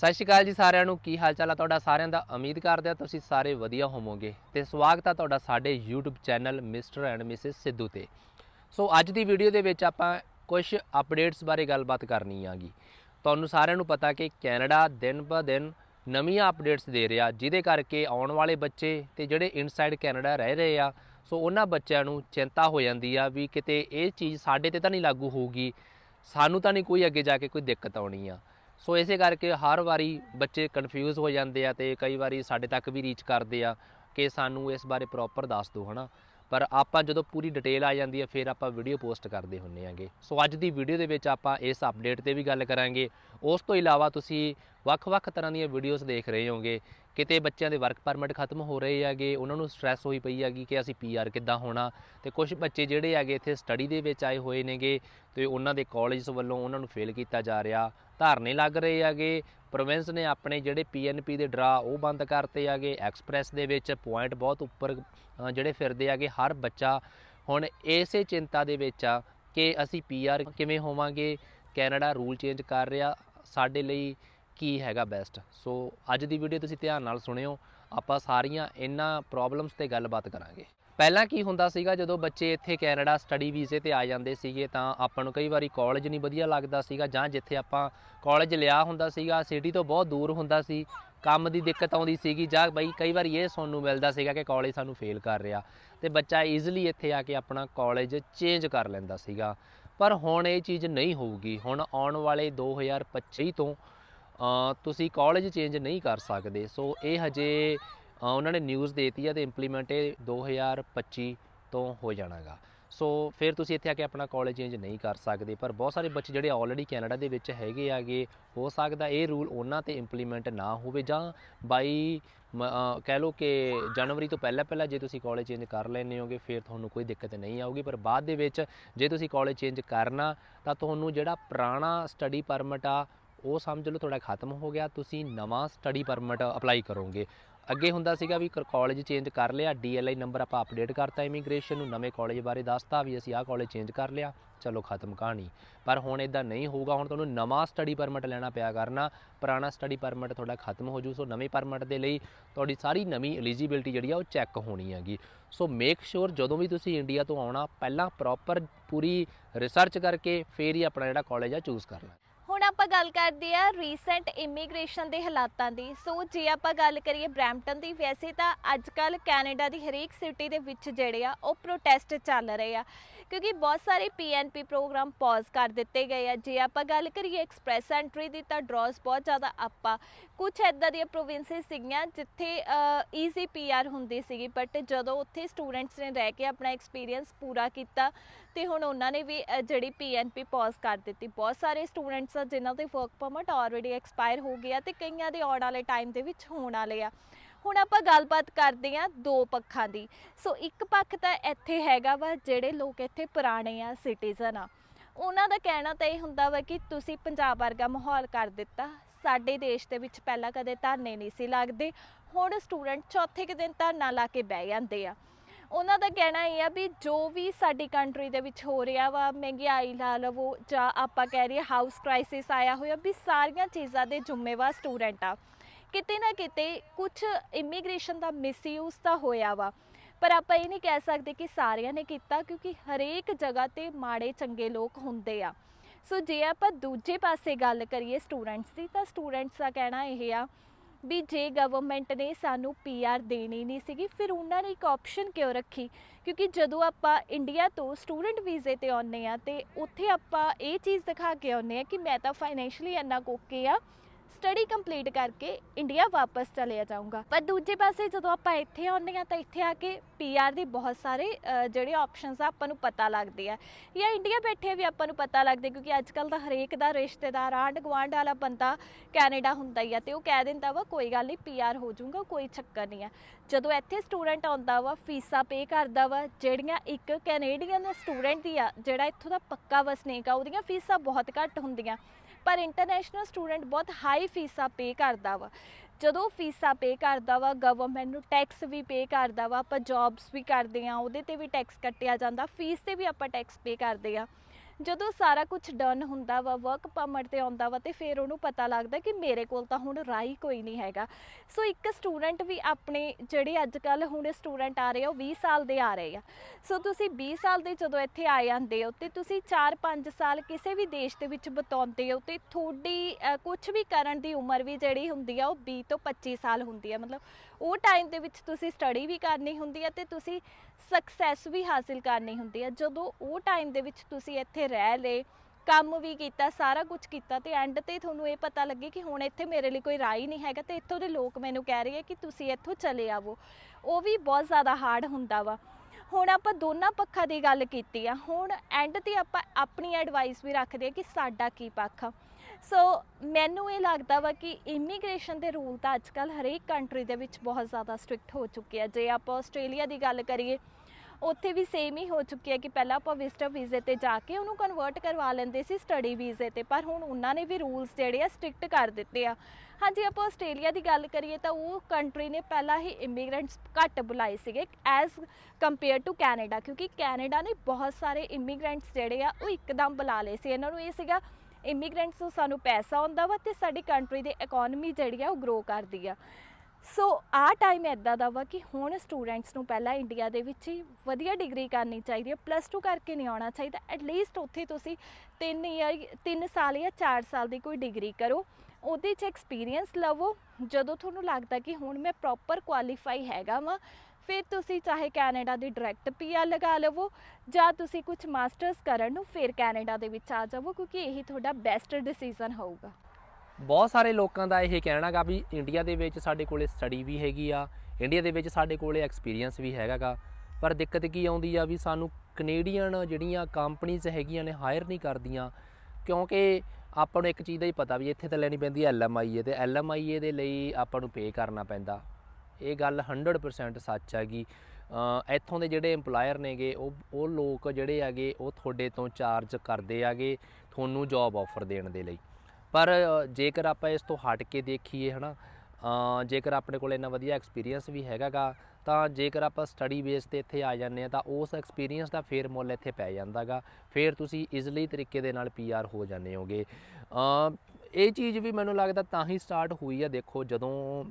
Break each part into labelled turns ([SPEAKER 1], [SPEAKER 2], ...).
[SPEAKER 1] ਸਤਿ ਸ਼੍ਰੀ ਅਕਾਲ ਜੀ ਸਾਰਿਆਂ ਨੂੰ, ਕੀ ਹਾਲ ਚਾਲ ਆ ਤੁਹਾਡਾ ਸਾਰਿਆਂ ਦਾ? ਉਮੀਦ ਕਰਦੇ ਆ ਤੁਸੀਂ ਸਾਰੇ ਵਧੀਆ ਹੋਵੋਗੇ। ਤੇ ਸਵਾਗਤ ਆ ਤੁਹਾਡਾ ਸਾਡੇ YouTube channel mister and Mrs Sidhu ਤੇ। ਸੋ ਅੱਜ ਦੀ ਵੀਡੀਓ ਦੇ ਵਿੱਚ ਆਪਾਂ ਕੁਝ ਅਪਡੇਟਸ ਬਾਰੇ ਗੱਲਬਾਤ ਕਰਨੀ ਆਗੀ। ਤੁਹਾਨੂੰ ਸਾਰਿਆਂ ਨੂੰ ਪਤਾ ਕਿ ਕੈਨੇਡਾ ਦਿਨ ਬ ਦਿਨ ਨਵੀਆਂ ਅਪਡੇਟਸ ਦੇ ਰਿਹਾ, ਜਿਹਦੇ ਕਰਕੇ ਆਉਣ ਵਾਲੇ ਬੱਚੇ ਤੇ ਜਿਹੜੇ ਇਨਸਾਈਡ ਕੈਨੇਡਾ ਰਹਿ ਰਹੇ ਆ, ਸੋ ਉਹਨਾਂ ਬੱਚਿਆਂ ਨੂੰ ਚਿੰਤਾ ਹੋ ਜਾਂਦੀ ਆ ਵੀ ਕਿਤੇ ਇਹ ਚੀਜ਼ ਸਾਡੇ ਤੇ ਤਾਂ ਨਹੀਂ ਲਾਗੂ ਹੋਊਗੀ, ਸਾਨੂੰ ਤਾਂ ਨਹੀਂ ਕੋਈ ਅੱਗੇ ਜਾ ਕੇ ਕੋਈ ਦਿੱਕਤ ਆਉਣੀ ਆ। ਸੋ ਇਸੇ ਕਰਕੇ ਹਰ ਵਾਰੀ ਬੱਚੇ ਕਨਫਿਊਜ਼ ਹੋ ਜਾਂਦੇ ਆ ਤੇ ਕਈ ਵਾਰੀ ਸਾਡੇ ਤੱਕ ਵੀ ਰੀਚ ਕਰਦੇ ਆ ਕਿ ਸਾਨੂੰ ਇਸ ਬਾਰੇ ਪ੍ਰੋਪਰ ਦੱਸ ਦਿਓ, ਹਨਾ? ਪਰ ਆਪਾਂ ਜਦੋਂ ਪੂਰੀ ਡਿਟੇਲ ਆ ਜਾਂਦੀ ਹੈ ਫਿਰ ਆਪਾਂ ਵੀਡੀਓ ਪੋਸਟ ਕਰਦੇ ਹੁੰਨੇ ਆਂਗੇ। ਸੋ ਅੱਜ ਦੀ ਵੀਡੀਓ ਦੇ ਵਿੱਚ ਆਪਾਂ ਇਸ ਅਪਡੇਟ ਤੇ ਵੀ ਗੱਲ ਕਰਾਂਗੇ। ਉਸ ਤੋਂ ਇਲਾਵਾ ਤੁਸੀਂ ਵੱਖ-ਵੱਖ ਤਰ੍ਹਾਂ ਦੀਆਂ ਵੀਡੀਓਜ਼ ਦੇਖ ਰਹੇ ਹੋਗੇ ਕਿਤੇ ਬੱਚਿਆਂ ਦੇ ਵਰਕ ਪਰਮਿਟ ਖਤਮ ਹੋ ਰਹੇ ਹੈਗੇ, ਉਹਨਾਂ ਨੂੰ ਸਟ੍ਰੈਸ ਹੋਈ ਪਈ ਹੈਗੀ ਕਿ ਅਸੀਂ ਪੀਆਰ ਕਿੱਦਾਂ ਹੋਣਾ ਤੇ ਕੁਝ ਬੱਚੇ ਜਿਹੜੇ ਹੈਗੇ ਇੱਥੇ ਸਟੱਡੀ ਦੇ ਵਿੱਚ ਆਏ ਹੋਏ ਨੇਗੇ ਤੇ ਉਹਨਾਂ ਦੇ ਕਾਲਜਸ ਵੱਲੋਂ ਉਹਨਾਂ ਨੂੰ ਫੇਲ ਕੀਤਾ ਜਾ ਰਿਹਾ। ਧਾਰਨੇ ਲੱਗ ਰਹੇ ਹੈਗੇ ਪ੍ਰੋਵਿੰਸ ਨੇ ਆਪਣੇ ਜਿਹੜੇ ਪੀਐਨਪੀ ਦੇ ਡਰਾ ਉਹ ਬੰਦ ਕਰਤੇ ਹੈਗੇ ਐਕਸਪ੍ਰੈਸ ਦੇ ਵਿੱਚ ਪੁਆਇੰਟ ਬਹੁਤ ਉੱਪਰ ਜਿਹੜੇ ਫਿਰਦੇ ਹੈਗੇ, ਹਰ ਬੱਚਾ ਹੁਣ ਇਸੇ ਚਿੰਤਾ ਦੇ ਵਿੱਚ ਆ ਕਿ ਅਸੀਂ ਪੀਆਰ ਕਿਵੇਂ ਹੋਵਾਂਗੇ ਕੈਨੇਡਾ ਰੂਲ ਚੇਂਜ ਕਰ ਰਿਹਾ ਸਾਡੇ ਲਈ ਕੀ ਹੈਗਾ ਬੈਸਟ ਸੋ ਅੱਜ ਦੀ ਵੀਡੀਓ ਤੁਸੀਂ ਧਿਆਨ ਨਾਲ ਸੁਣਿਓ, ਆਪਾਂ ਸਾਰੀਆਂ ਇਹਨਾਂ ਪ੍ਰੋਬਲਮਸ ਤੇ ਗੱਲਬਾਤ ਕਰਾਂਗੇ। ਪਹਿਲਾਂ ਕੀ ਹੁੰਦਾ ਸੀਗਾ, ਜਦੋਂ ਬੱਚੇ ਇੱਥੇ ਕੈਨੇਡਾ ਸਟੱਡੀ ਵੀਜ਼ੇ ਤੇ ਆ ਜਾਂਦੇ ਸੀਗੇ, ਤਾਂ ਆਪਾਂ ਨੂੰ ਕਈ ਵਾਰੀ ਕਾਲਜ ਨਹੀਂ ਵਧੀਆ ਲੱਗਦਾ ਸੀਗਾ, ਜਾਂ ਜਿੱਥੇ ਆਪਾਂ ਕਾਲਜ ਲਿਆ ਹੁੰਦਾ ਸੀਗਾ ਸਿਟੀ ਤੋਂ ਬਹੁਤ ਦੂਰ ਹੁੰਦਾ ਸੀ, ਕੰਮ ਦੀ ਦਿੱਕਤ ਆਉਂਦੀ ਸੀਗੀ, ਜਾਂ ਬਈ ਕਈ ਵਾਰੀ ਇਹ ਸੁਣਨ ਨੂੰ ਮਿਲਦਾ ਸੀਗਾ ਕਿ ਕਾਲਜ ਸਾਨੂੰ ਫੇਲ ਕਰ ਰਿਹਾ। ਤੇ ਬੱਚਾ ਈਜ਼ੀਲੀ ਇੱਥੇ ਆ ਕੇ ਆਪਣਾ ਕਾਲਜ ਚੇਂਜ ਕਰ ਲੈਂਦਾ ਸੀਗਾ। ਪਰ ਹੁਣ ਇਹ ਚੀਜ਼ ਨਹੀਂ ਹੋਊਗੀ। ਹੁਣ ਆਉਣ ਵਾਲੇ 2025 ਤੋਂ ਤੁਸੀਂ ਕਾਲਜ ਚੇਂਜ ਨਹੀਂ ਕਰ ਸਕਦੇ। ਸੋ ਇਹ ਹਜੇ ਉਹਨਾਂ ਨੇ ਨਿਊਜ਼ ਦੇਤੀ ਆ ਤੇ ਇੰਪਲੀਮੈਂਟ ਇਹ 2025 ਤੋਂ ਹੋ ਜਾਣਾਗਾ। ਸੋ ਫਿਰ ਤੁਸੀਂ ਇੱਥੇ ਆ ਕੇ ਆਪਣਾ ਕਾਲਜ ਚੇਂਜ ਨਹੀਂ ਕਰ ਸਕਦੇ, ਪਰ ਬਹੁਤ ਸਾਰੇ ਬੱਚੇ ਜਿਹੜੇ ਆਲਰੇਡੀ ਕੈਨੇਡਾ ਦੇ ਵਿੱਚ ਹੈਗੇ ਆਗੇ, ਹੋ ਸਕਦਾ ਇਹ ਰੂਲ ਉਹਨਾਂ ਤੇ ਇੰਪਲੀਮੈਂਟ ਨਾ ਹੋਵੇ ਜਾਂ ਬਾਈ, ਮ- ਕਹਿ ਲਓ ਕਿ ਜਨਵਰੀ ਤੋਂ ਪਹਿਲਾਂ ਪਹਿਲਾਂ ਜੇ ਤੁਸੀਂ ਕਾਲਜ ਚੇਂਜ ਕਰ ਲੈਂਦੇ ਹੋਗੇ, ਫਿਰ ਤੁਹਾਨੂੰ ਕੋਈ ਦਿੱਕਤ ਨਹੀਂ ਆਊਗੀ। ਪਰ ਬਾਅਦ ਦੇ ਵਿੱਚ ਜੇ ਤੁਸੀਂ ਕਾਲਜ ਚੇਂਜ ਕਰਨਾ, ਤਾਂ ਤੁਹਾਨੂੰ ਜਿਹੜਾ ਪੁਰਾਣਾ ਸਟੱਡੀ ਪਰਮਿਟ ਆ ਉਹ ਸਮਝ ਲਓ ਤੁਹਾਡਾ ਖਤਮ ਹੋ ਗਿਆ, ਤੁਸੀਂ ਨਵਾਂ ਸਟੱਡੀ ਪਰਮਿਟ ਅਪਲਾਈ ਕਰੋਗੇ। ਅੱਗੇ ਹੁੰਦਾ ਸੀਗਾ ਵੀ ਕਾਲਜ ਚੇਂਜ ਕਰ ਲਿਆ ਡੀਐਲਆਈ ਨੰਬਰ ਆਪਾਂ ਅਪਡੇਟ ਕਰਤਾ ਇਮੀਗ੍ਰੇਸ਼ਨ ਨੂੰ, ਨਵੇਂ ਕਾਲਜ ਬਾਰੇ ਦੱਸਤਾ ਵੀ ਅਸੀਂ ਆਹ ਕਾਲਜ ਚੇਂਜ ਕਰ ਲਿਆ, ਚਲੋ ਖਤਮ ਕਹਾਣੀ। ਪਰ ਹੁਣ ਇਦਾਂ ਨਹੀਂ ਹੋਊਗਾ, ਹੁਣ ਤੁਹਾਨੂੰ ਨਵਾਂ ਸਟੱਡੀ ਪਰਮਿਟ ਲੈਣਾ ਪਿਆ ਕਰਨਾ, ਪੁਰਾਣਾ ਸਟੱਡੀ ਪਰਮਿਟ ਤੁਹਾਡਾ ਖਤਮ ਹੋ ਜੂ, ਸੋ ਨਵੇਂ ਪਰਮਿਟ ਦੇ ਲਈ ਤੁਹਾਡੀ ਸਾਰੀ ਨਵੀਂ ਐਲੀਜੀਬਿਲਟੀ ਜਿਹੜੀ ਆ ਉਹ ਚੈੱਕ ਹੋਣੀ ਹੈਗੀ। ਸੋ ਮੇਕ ਸ਼ੋਰ ਜਦੋਂ ਵੀ ਤੁਸੀਂ ਇੰਡੀਆ ਤੋਂ ਆਉਣਾ, ਪਹਿਲਾਂ ਪ੍ਰੋਪਰ ਪੂਰੀ ਰਿਸਰਚ ਕਰਕੇ ਫੇਰ ਹੀ ਆਪਣਾ ਜਿਹੜਾ ਕਾਲਜ ਆ ਚੂਜ਼ ਕਰਨਾ।
[SPEAKER 2] ਹੁਣ ਆਪਾਂ ਗੱਲ ਕਰਦੇ ਆ ਰੀਸੈਂਟ ਇਮੀਗ੍ਰੇਸ਼ਨ ਦੇ ਹਾਲਾਤਾਂ ਦੀ। ਸੋ ਜੇ ਆਪਾਂ ਗੱਲ ਕਰੀਏ ਬ੍ਰੈਂਪਟਨ ਦੀ, ਵੈਸੇ ਤਾਂ ਅੱਜ ਕੱਲ ਕੈਨੇਡਾ ਦੀ ਹਰੇਕ ਸਿਟੀ ਦੇ ਵਿੱਚ ਜਿਹੜੇ ਆ, ਉਹ ਪ੍ਰੋਟੈਸਟ ਚੱਲ ਰਹੇ ਆ। ਕਿਉਂਕਿ ਬਹੁਤ ਸਾਰੇ ਪੀਐਨਪੀ ਪ੍ਰੋਗਰਾਮ ਪੌਜ਼ ਕਰ ਦਿੱਤੇ ਗਏ ਆ। ਜੇ ਆਪਾਂ ਗੱਲ ਕਰੀਏ ਐਕਸਪ੍ਰੈਸ ਐਂਟਰੀ ਦੀ, ਤਾਂ ਡਰਾਸ ਬਹੁਤ ਜ਼ਿਆਦਾ ਅਪ ਆ। ਕੁਝ ਐਦਾਂ ਦੀਆਂ ਪ੍ਰੋਵਿੰਸਸ ਸੀਗੀਆਂ ਜਿੱਥੇ ਈਜ਼ੀ ਪੀਆਰ ਹੁੰਦੀ ਸੀਗੀ ਬਟ ਜਦੋਂ ਉੱਥੇ ਸਟੂਡੈਂਟਸ ਨੇ ਰਹਿ ਕੇ ਆਪਣਾ ਐਕਸਪੀਰੀਅੰਸ ਪੂਰਾ ਕੀਤਾ ਤੇ ਹੁਣ ਉਹਨਾਂ ਨੇ ਵੀ ਅ, ਜਿਹੜੀ ਪੀਐਨਪੀ ਪੌਜ਼ ਕਰ ਦਿੱਤੀ। ਬਹੁਤ ਸਾਰੇ ਸਟੂਡੈਂਟਸ ਆ ਜਿਨ੍ਹਾਂ ਦੇ ਵਰਕ ਪਰਮਿਟ ਆਲਰੇਡੀ ਐਕਸਪਾਇਰ ਹੋ ਗਿਆ ਤੇ ਕਈਆਂ ਦੇ ਆਉਣ ਵਾਲੇ ਟਾਈਮ ਦੇ ਵਿੱਚ ਹੋਣ ਵਾਲੇ ਆ। ਹੁਣ ਆਪਾਂ ਗੱਲਬਾਤ ਕਰਦੇ ਆ ਦੋ ਪੱਖਾਂ ਦੀ। ਸੋ ਇੱਕ ਪੱਖ ਤਾਂ ਇੱਥੇ ਹੈਗਾ ਵਾ ਜਿਹੜੇ ਲੋਕ ਇੱਥੇ ਪੁਰਾਣੇ ਆ ਸਿਟੀਜ਼ਨ ਆ। ਉਹਨਾਂ ਦਾ ਕਹਿਣਾ ਤਾਂ ਇਹ ਹੁੰਦਾ ਵਾ ਕਿ ਤੁਸੀਂ ਪੰਜਾਬ ਵਰਗਾ ਮਾਹੌਲ ਕਰ ਦਿੱਤਾ। ਸਾਡੇ ਦੇਸ਼ ਦੇ ਵਿੱਚ ਪਹਿਲਾਂ ਕਦੇ ਧਰਨੇ ਨਹੀਂ ਸੀ ਲੱਗਦੇ। ਹੁਣ ਸਟੂਡੈਂਟ ਚੌਥੇ ਕੁ ਦਿਨ ਧਰਨਾ ਲਾ ਕੇ ਬਹਿ ਜਾਂਦੇ ਆ। ਉਹਨਾਂ ਦਾ ਕਹਿਣਾ ਇਹ ਆ ਵੀ ਜੋ ਵੀ ਸਾਡੀ ਕੰਟਰੀ ਦੇ ਵਿੱਚ ਹੋ ਰਿਹਾ ਵਾ, ਮਹਿੰਗਾਈ ਲਾ ਲਵੋ ਜਾਂ ਆਪਾਂ ਕਹਿ ਰਹੀਏ ਹਾਊਸ ਕ੍ਰਾਈਸਿਸ ਆਇਆ ਹੋਇਆ ਵੀ ਸਾਰੀਆਂ ਚੀਜ਼ਾਂ ਦੇ ਜ਼ਿੰਮੇਵਾਰ ਸਟੂਡੈਂਟ ਆ। ਕਿਤੇ ਨਾ ਕਿਤੇ ਕੁਝ ਇਮੀਗ੍ਰੇਸ਼ਨ ਦਾ ਮਿਸਯੂਜ਼ ਤਾਂ ਹੋਇਆ ਵਾ। ਪਰ ਆਪਾਂ ਇਹ ਨਹੀਂ ਕਹਿ ਸਕਦੇ ਕਿ ਸਾਰਿਆਂ ਨੇ ਕੀਤਾ ਕਿਉਂਕਿ ਹਰੇਕ ਜਗ੍ਹਾ ਤੇ ਮਾੜੇ ਚੰਗੇ ਲੋਕ ਹੁੰਦੇ ਆ। ਸੋ ਜੇ ਆਪਾਂ ਦੂਜੇ ਪਾਸੇ ਗੱਲ ਕਰੀਏ ਸਟੂਡੈਂਟਸ ਦੀ ਤਾਂ ਸਟੂਡੈਂਟਸ ਦਾ ਕਹਿਣਾ ਇਹ ਆ ਵੀ ਜੇ ਗਵਰਨਮੈਂਟ ਨੇ ਸਾਨੂੰ ਪੀਆਰ ਦੇਣੀ ਨਹੀਂ ਸੀਗੀ, ਫਿਰ ਉਹਨਾਂ ਨੇ ਇੱਕ ਆਪਸ਼ਨ ਕਿਉਂ ਰੱਖੀ? ਕਿਉਂਕਿ ਜਦੋਂ ਆਪਾਂ ਇੰਡੀਆ ਤੋਂ ਸਟੂਡੈਂਟ ਵੀਜ਼ੇ ਤੇ ਆਉਂਦੇ ਆ ਤੇ ਉੱਥੇ ਆਪਾਂ ਇਹ ਚੀਜ਼ ਦਿਖਾ ਕੇ ਆਉਂਦੇ ਆ ਕਿ ਮੈਂ ਤਾਂ ਫਾਈਨੈਂਸ਼ਲੀ ਇੰਨਾ ਕੋਕੇ ਆ ਸਟੱਡੀ ਕੰਪਲੀਟ ਕਰਕੇ ਇੰਡੀਆ ਵਾਪਸ ਚਲਿਆ ਜਾਊਂਗਾ। ਪਰ ਦੂਜੇ ਪਾਸੇ ਜਦੋਂ ਆਪਾਂ ਇੱਥੇ ਆਉਂਦੇ ਆ ਤਾਂ ਇੱਥੇ ਆ ਕੇ ਪੀਆਰ ਦੇ ਬਹੁਤ ਸਾਰੇ ਜਿਹੜੇ ਆਪਸ਼ਨਸ ਆ ਆਪਾਂ ਨੂੰ ਪਤਾ ਲੱਗਦੇ ਆ। ਜਾਂ ਇੰਡੀਆ ਬੈਠੇ ਵੀ ਆਪਾਂ ਨੂੰ ਪਤਾ ਲੱਗਦੇ, ਕਿਉਂਕਿ ਅੱਜ ਕੱਲ ਦਾ ਹਰੇਕ ਦਾ ਰਿਸ਼ਤੇਦਾਰ ਆਂਢ ਗੁਆਂਢ ਵਾਲਾ ਬੰਦਾ ਕੈਨੇਡਾ ਹੁੰਦਾ ਹੀ ਆ ਤੇ ਉਹ ਕਹਿ ਦਿੰਦਾ ਵਾ, ਕੋਈ ਗੱਲ ਨਹੀਂ ਪੀਆਰ ਹੋ ਜਾਊਗਾ, ਕੋਈ ਚੱਕਰ ਨਹੀਂ ਆ। ਜਦੋਂ ਇੱਥੇ ਸਟੂਡੈਂਟ ਆਉਂਦਾ ਵਾ ਫੀਸਾਂ ਪੇ ਕਰਦਾ ਵਾ, ਜਿਹੜੀਆਂ ਇੱਕ ਕੈਨੇਡੀਅਨ ਸਟੂਡੈਂਟ ਦੀ ਆ, ਜਿਹੜਾ ਇੱਥੋਂ ਦਾ ਪੱਕਾ ਵਸਨੀਕ ਆ, ਉਹਦੀਆਂ ਫੀਸਾਂ ਬਹੁਤ ਘੱਟ ਹੁੰਦੀਆਂ। ਪਰ ਇੰਟਰਨੈਸ਼ਨਲ ਸਟੂਡੈਂਟ ਬਹੁਤ ਹਾਈ ਫੀਸਾਂ ਪੇ ਕਰਦਾ ਵਾ। ਜਦੋਂ ਫੀਸਾਂ ਪੇ ਕਰਦਾ ਵਾ ਗਵਰਨਮੈਂਟ ਨੂੰ ਟੈਕਸ ਵੀ ਪੇ ਕਰਦਾ ਵਾ, ਆਪਾਂ ਜੌਬਸ ਵੀ ਕਰਦੇ ਆ, ਉਹਦੇ ਤੇ ਵੀ ਟੈਕਸ ਕੱਟਿਆ ਜਾਂਦਾ ਫੀਸ ਤੇ ਵੀ ਆਪਾਂ ਟੈਕਸ ਪੇ ਕਰਦੇ ਆ। ਜਦੋਂ ਸਾਰਾ ਕੁਝ ਡਨ ਹੁੰਦਾ ਵਾ ਵਰਕ ਪਰਮਿਟ ਤੇ ਆਉਂਦਾ ਵਾ, ਤੇ ਫਿਰ ਉਹਨੂੰ ਪਤਾ ਲੱਗਦਾ ਕਿ ਮੇਰੇ ਕੋਲ ਤਾਂ ਹੁਣ ਰਾਹ ਕੋਈ ਨਹੀਂ ਹੈਗਾ। ਸੋ ਇੱਕ ਸਟੂਡੈਂਟ ਵੀ ਆਪਣੇ ਜਿਹੜੇ ਅੱਜ ਕੱਲ ਹੁਣ ਸਟੂਡੈਂਟ ਆ ਰਹੇ ਆ, ਉਹ 20 ਸਾਲ ਦੇ ਆ ਰਹੇ ਆ। ਸੋ ਤੁਸੀਂ 20 ਸਾਲ ਦੇ ਜਦੋਂ ਇੱਥੇ ਆ ਜਾਂਦੇ ਹੋ, ਤੇ ਤੁਸੀਂ 4-5 ਸਾਲ ਕਿਸੇ ਵੀ ਦੇਸ਼ ਦੇ ਵਿੱਚ ਬਤਾਉਂਦੇ ਹੋ, ਤੇ ਤੁਹਾਡੀ ਕੁਝ ਵੀ ਕਰਨ ਦੀ ਉਮਰ ਵੀ ਜਿਹੜੀ ਹੁੰਦੀ ਆ, ਉਹ 20 ਤੋਂ 25 ਸਾਲ ਹੁੰਦੀ ਆ। ਮਤਲਬ ਉਹ ਟਾਈਮ ਦੇ ਵਿੱਚ ਤੁਸੀਂ ਸਟੱਡੀ ਵੀ ਕਰਨੀ ਹੁੰਦੀ ਆ ਤੇ ਤੁਸੀਂ ਸਕਸੈਸ ਵੀ ਹਾਸਿਲ ਕਰਨੀ ਹੁੰਦੀ ਆ ਜਦੋਂ ਉਹ ਟਾਈਮ ਦੇ ਵਿੱਚ ਤੁਸੀਂ ਇੱਥੇ ਰਹਿ ਲਏ, ਕੰਮ ਵੀ ਕੀਤਾ, ਸਾਰਾ ਕੁਝ ਕੀਤਾ ਤੇ ਐਂਡ ਤੇ ਤੁਹਾਨੂੰ ਇਹ ਪਤਾ ਲੱਗੇ ਕਿ ਹੁਣ ਇੱਥੇ ਮੇਰੇ ਲਈ ਕੋਈ ਰਾਹ ਹੀ ਨਹੀਂ ਹੈਗਾ ਤੇ ਇੱਥੋਂ ਦੇ ਲੋਕ ਮੈਨੂੰ ਕਹਿ ਰਹੇ ਆ ਕਿ ਤੁਸੀਂ ਇੱਥੋਂ ਚਲੇ ਆਵੋ। ਉਹ ਵੀ ਬਹੁਤ ਜ਼ਿਆਦਾ ਹਾਰਡ ਹੁੰਦਾ ਵਾ। ਹੁਣ ਆਪਾਂ ਦੋਨਾਂ ਪੱਖਾਂ ਦੀ ਗੱਲ ਕੀਤੀ ਆ, ਹੁਣ ਐਂਡ ਤੇ ਆਪਾਂ ਆਪਣੀ ਐਡਵਾਈਸ ਵੀ ਰੱਖਦੇ ਆ ਕਿ ਸਾਡਾ ਕੀ ਪੱਖ ਆ। ਸੋ ਮੈਨੂੰ ਇਹ ਲੱਗਦਾ ਵਾ ਕਿ ਇਮੀਗ੍ਰੇਸ਼ਨ ਦੇ ਰੂਲ ਤਾਂ ਅੱਜਕੱਲ ਹਰੇਕ ਕੰਟਰੀ ਦੇ ਵਿੱਚ ਬਹੁਤ ਜ਼ਿਆਦਾ ਸਟ੍ਰਿਕਟ ਹੋ ਚੁੱਕੇ ਆ। ਜੇ ਆਪਾਂ ਆਸਟ੍ਰੇਲੀਆ ਦੀ ਗੱਲ ਕਰੀਏ ਉੱਥੇ ਵੀ ਸੇਮ ਹੀ ਹੋ ਚੁੱਕੀ ਹੈ ਕਿ ਪਹਿਲਾਂ ਆਪਾਂ ਵਿਜ਼ਟਰ ਵੀਜ਼ੇ ਤੇ ਜਾ ਕੇ ਉਹਨੂੰ ਕਨਵਰਟ ਕਰਵਾ ਲੈਂਦੇ ਸੀ ਸਟੱਡੀ ਵੀਜ਼ੇ ਤੇ, ਪਰ ਹੁਣ ਉਹਨਾਂ ਨੇ ਵੀ ਰੂਲਸ ਜਿਹੜੇ ਆ ਸਟ੍ਰਿਕਟ ਕਰ ਦਿੱਤੇ ਆ। ਹਾਂਜੀ, ਆਪਾਂ ਆਸਟ੍ਰੇਲੀਆ ਦੀ ਗੱਲ ਕਰੀਏ ਤਾਂ ਉਹ ਕੰਟਰੀ ਨੇ ਪਹਿਲਾਂ ਹੀ ਇਮੀਗ੍ਰੈਂਟਸ ਘੱਟ ਬੁਲਾਏ ਸੀਗੇ ਐਜ਼ ਕੰਪੇਅਰ ਟੂ ਕੈਨੇਡਾ ਕਿਉਂਕਿ ਕੈਨੇਡਾ ਨੇ ਬਹੁਤ ਸਾਰੇ ਇਮੀਗ੍ਰੈਂਟਸ ਜਿਹੜੇ ਆ ਉਹ ਇੱਕਦਮ ਬੁਲਾ ਲਏ ਸੀ। ਇਹਨਾਂ ਨੂੰ ਇਹ ਸੀਗਾ ਇਮੀਗ੍ਰੈਂਟਸ ਤੋਂ ਸਾਨੂੰ ਪੈਸਾ ਆਉਂਦਾ ਵਾ ਤੇ ਸਾਡੀ ਕੰਟਰੀ ਦੀ ਇਕਨੋਮੀ ਜਿਹੜੀ ਆ ਉਹ ਗਰੋ ਕਰਦੀ ਆ। ਸੋ ਆ ਟਾਈਮ ਐਦਾਂ ਦਾ ਵਾ ਕਿ ਹੁਣ ਸਟੂਡੈਂਟਸ ਨੂੰ ਪਹਿਲਾਂ ਇੰਡੀਆ ਦੇ ਵਿੱਚ ਹੀ ਵਧੀਆ ਡਿਗਰੀ ਕਰਨੀ ਚਾਹੀਦੀ ਹੈ ਪਲੱਸ 2 ਕਰਕੇ ਨਹੀਂ ਆਉਣਾ ਚਾਹੀਦਾ ਐਟਲੀਸਟ ਉੱਥੇ ਤੁਸੀਂ 3 ਜਾਂ 3 ਸਾਲ ਜਾਂ 4 ਸਾਲ ਦੀ ਕੋਈ ਡਿਗਰੀ ਕਰੋ, ਉਹਦੇ 'ਚ ਐਕਸਪੀਰੀਅੰਸ ਲਵੋ, ਜਦੋਂ ਤੁਹਾਨੂੰ ਲੱਗਦਾ ਕਿ ਹੁਣ ਮੈਂ ਪ੍ਰੋਪਰ ਕੁਆਲੀਫਾਈ ਹੈਗਾ ਵਾਂ, ਫਿਰ ਤੁਸੀਂ ਚਾਹੇ ਕੈਨੇਡਾ ਦੀ ਡਾਇਰੈਕਟ ਪੀਆਰ ਲਗਾ ਲਵੋ, ਜਾਂ ਤੁਸੀਂ ਕੁਝ ਮਾਸਟਰਸ ਕਰਨ ਨੂੰ ਫਿਰ ਕੈਨੇਡਾ ਦੇ ਵਿੱਚ ਆ ਜਾਵੋ, ਕਿਉਂਕਿ ਇਹੀ ਤੁਹਾਡਾ ਬੈਸਟ ਡਿਸੀਜਨ ਹੋਊਗਾ।
[SPEAKER 1] ਬਹੁਤ ਸਾਰੇ ਲੋਕਾਂ ਦਾ ਇਹ ਕਹਿਣਾ ਗਾ ਵੀ ਇੰਡੀਆ ਦੇ ਵਿੱਚ ਸਾਡੇ ਕੋਲੇ ਸਟੱਡੀ ਵੀ ਹੈਗੀ ਆ ਇੰਡੀਆ ਦੇ ਵਿੱਚ ਸਾਡੇ ਕੋਲੇ ਐਕਸਪੀਰੀਅੰਸ ਵੀ ਹੈਗਾਗਾ ਪਰ ਦਿੱਕਤ ਕੀ ਆਉਂਦੀ ਆ ਵੀ ਸਾਨੂੰ ਕੈਨੇਡੀਅਨ ਜਿਹੜੀਆਂ ਕੰਪਨੀਆਂ ਹੈਗੀਆਂ ਨੇ ਹਾਇਰ ਨਹੀਂ ਕਰਦੀਆਂ, ਕਿਉਂਕਿ ਆਪਾਂ ਨੂੰ ਇੱਕ ਚੀਜ਼ ਦਾ ਹੀ ਪਤਾ ਵੀ ਇੱਥੇ ਤਾਂ ਲੈਣੀ ਪੈਂਦੀ ਹੈ ਐਲਐਮਆਈਏ ਤੇ ਐਲਐਮਆਈਏ ਦੇ ਲਈ ਆਪਾਂ ਨੂੰ ਪੇ ਕਰਨਾ ਪੈਂਦਾ। ਇਹ ਗੱਲ 100% ਸੱਚ ਹੈਗੀ। ਇੱਥੋਂ ਦੇ ਜਿਹੜੇ EMPLOYER ਨੇਗੇ, ਉਹ ਉਹ ਲੋਕ ਜਿਹੜੇ ਹੈਗੇ, ਉਹ ਤੁਹਾਡੇ ਤੋਂ ਚਾਰਜ ਕਰਦੇ ਹੈਗੇ, ਤੁਹਾਨੂੰ ਜੌਬ ਆਫਰ ਦੇਣ ਦੇ ਲਈ। ਪਰ ਜੇਕਰ ਆਪਾਂ ਇਸ ਤੋਂ ਹਟ ਕੇ ਦੇਖੀਏ ਹਨਾ ਅ, ਜੇਕਰ ਆਪਣੇ ਕੋਲ ਇੰਨਾ ਵਧੀਆ ਐਕਸਪੀਰੀਅੰਸ ਵੀ ਹੈਗਾਗਾ ਤਾਂ ਜੇਕਰ ਆਪਾਂ ਸਟੱਡੀ ਬੇਸ ਤੇ ਇੱਥੇ ਆ ਜਾਂਦੇ ਆ ਤਾਂ ਉਸ ਐਕਸਪੀਰੀਅੰਸ ਦਾ ਫੇਰ ਮੁੱਲ ਇੱਥੇ ਪੈ ਜਾਂਦਾਗਾ। ਫੇਰ ਤੁਸੀਂ ਇਜ਼ਲੀ ਤਰੀਕੇ ਦੇ ਨਾਲ ਪੀਆਰ ਹੋ ਜਾਂਦੇ ਹੋਗੇ। ਇਹ ਚੀਜ਼ ਵੀ ਮੈਨੂੰ ਲੱਗਦਾ ਤਾਂ ਹੀ ਸਟਾਰਟ ਹੋਈ ਆ ਦੇਖੋ ਜਦੋਂ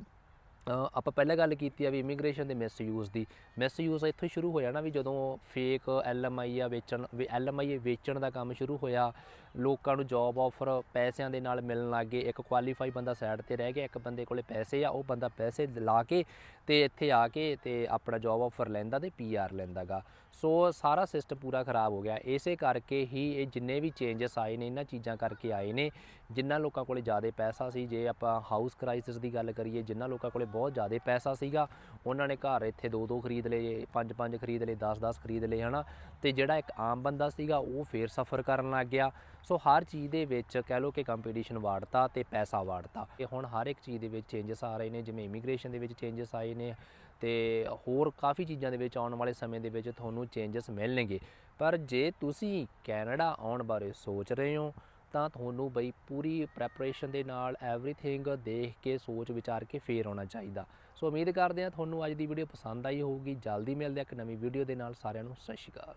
[SPEAKER 1] ਆਪਾਂ ਪਹਿਲਾਂ ਗੱਲ ਕੀਤੀ ਆ ਵੀ ਇਮੀਗ੍ਰੇਸ਼ਨ ਦੇ ਮਿਸਯੂਜ਼ ਦੀ। ਮਿਸਯੂਜ਼ ਇੱਥੋਂ ਹੀ ਸ਼ੁਰੂ ਹੋਇਆ ਨਾ ਵੀ ਜਦੋਂ ਫੇਕ ਐਲਐਮਆਈ ਆ ਵੇਚਣ ਵੀ ਐਲਐਮਆਈ ਵੇਚਣ ਦਾ ਕੰਮ ਸ਼ੁਰੂ ਹੋਇਆ ਲੋਕਾਂ ਨੂੰ ਜੌਬ ਆਫਰ ਪੈਸਿਆਂ ਦੇ ਨਾਲ ਮਿਲਣ ਲੱਗ ਗਏ। ਇੱਕ ਕੁਆਲੀਫਾਈ ਬੰਦਾ ਸਾਈਡ ਤੇ ਰਹਿ ਗਿਆ, ਇੱਕ ਬੰਦੇ ਕੋਲੇ ਪੈਸੇ ਆ, ਉਹ ਬੰਦਾ ਪੈਸੇ ਲਾ ਕੇ ਤੇ ਇੱਥੇ ਆ ਕੇ ਤੇ ਆਪਣਾ ਜੌਬ ਆਫਰ ਲੈਂਦਾ ਤੇ ਪੀਆਰ ਲੈਂਦਾਗਾ। ਸੋ ਸਾਰਾ ਸਿਸਟਮ ਪੂਰਾ ਖਰਾਬ ਹੋ ਗਿਆ। ਇਸੇ ਕਰਕੇ ਹੀ ਇਹ ਜਿੰਨੇ ਵੀ ਚੇਂਜਸ ਆਏ ਨੇ, ਇਹਨਾਂ ਚੀਜ਼ਾਂ ਕਰਕੇ ਆਏ ਨੇ ਜਿਨ੍ਹਾਂ ਲੋਕਾਂ ਕੋਲੇ ਜ਼ਿਆਦਾ ਪੈਸਾ ਸੀ, ਜੇ ਆਪਾਂ ਹਾਊਸ ਕ੍ਰਾਈਸਿਸ ਦੀ ਗੱਲ ਕਰੀਏ ਜਿਨ੍ਹਾਂ ਲੋਕਾਂ ਕੋਲੇ ਬਹੁਤ ਜ਼ਿਆਦਾ ਪੈਸਾ ਸੀਗਾ, ਉਹਨਾਂ ਨੇ ਘਰ ਇੱਥੇ ਦੋ ਦੋ ਖਰੀਦ ਲਏ, ਪੰਜ ਪੰਜ ਖਰੀਦ ਲਏ 10 10 ਖਰੀਦ ਲਏ, ਹਨਾ। ਤੇ ਜਿਹੜਾ ਇੱਕ ਆਮ ਬੰਦਾ ਸੀਗਾ, ਉਹ ਫੇਰ ਸਫਰ ਕਰਨ ਲੱਗ ਗਿਆ। ਸੋ ਹਰ ਚੀਜ਼ ਦੇ ਵਿੱਚ ਕਹਿ ਲਓ ਕਿ ਕੰਪੀਟੀਸ਼ਨ ਵਾੜਤਾ ਤੇ ਪੈਸਾ ਵਾੜਤਾ। ਇਹ ਹੁਣ ਹਰ ਇੱਕ ਚੀਜ਼ ਦੇ ਵਿੱਚ ਚੇਂਜਸ ਆ ਰਹੇ ਨੇ, ਜਿਵੇਂ ਇਮੀਗ੍ਰੇਸ਼ਨ ਦੇ ਵਿੱਚ ਚੇਂਜਸ ਆਏ ਨੇ ਤੇ ਹੋਰ ਕਾਫੀ ਚੀਜ਼ਾਂ ਦੇ ਵਿੱਚ ਆਉਣ ਵਾਲੇ ਸਮੇਂ ਦੇ ਵਿੱਚ ਤੁਹਾਨੂੰ ਚੇਂਜਸ ਮਿਲਣਗੇ। ਪਰ ਜੇ ਤੁਸੀਂ ਕੈਨੇਡਾ ਆਉਣ ਬਾਰੇ ਸੋਚ ਰਹੇ ਹੋ, ਤਾਂ ਤੁਹਾਨੂੰ ਬਈ ਪੂਰੀ ਪ੍ਰੈਪਰੇਸ਼ਨ ਦੇ ਨਾਲ ਐਵਰੀਥਿੰਗ ਦੇਖ ਕੇ, ਸੋਚ ਵਿਚਾਰ ਕੇ ਫੇਰ ਆਉਣਾ ਚਾਹੀਦਾ। ਸੋ ਉਮੀਦ ਕਰਦੇ ਹਾਂ ਤੁਹਾਨੂੰ ਅੱਜ ਦੀ ਵੀਡੀਓ ਪਸੰਦ ਆਈ ਹੋਊਗੀ। ਜਲਦੀ ਮਿਲਦੇ ਹਾਂ ਇੱਕ ਨਵੀਂ ਵੀਡੀਓ ਦੇ ਨਾਲ। ਸਾਰਿਆਂ ਨੂੰ ਸਤਿ ਸ਼੍ਰੀ ਅਕਾਲ।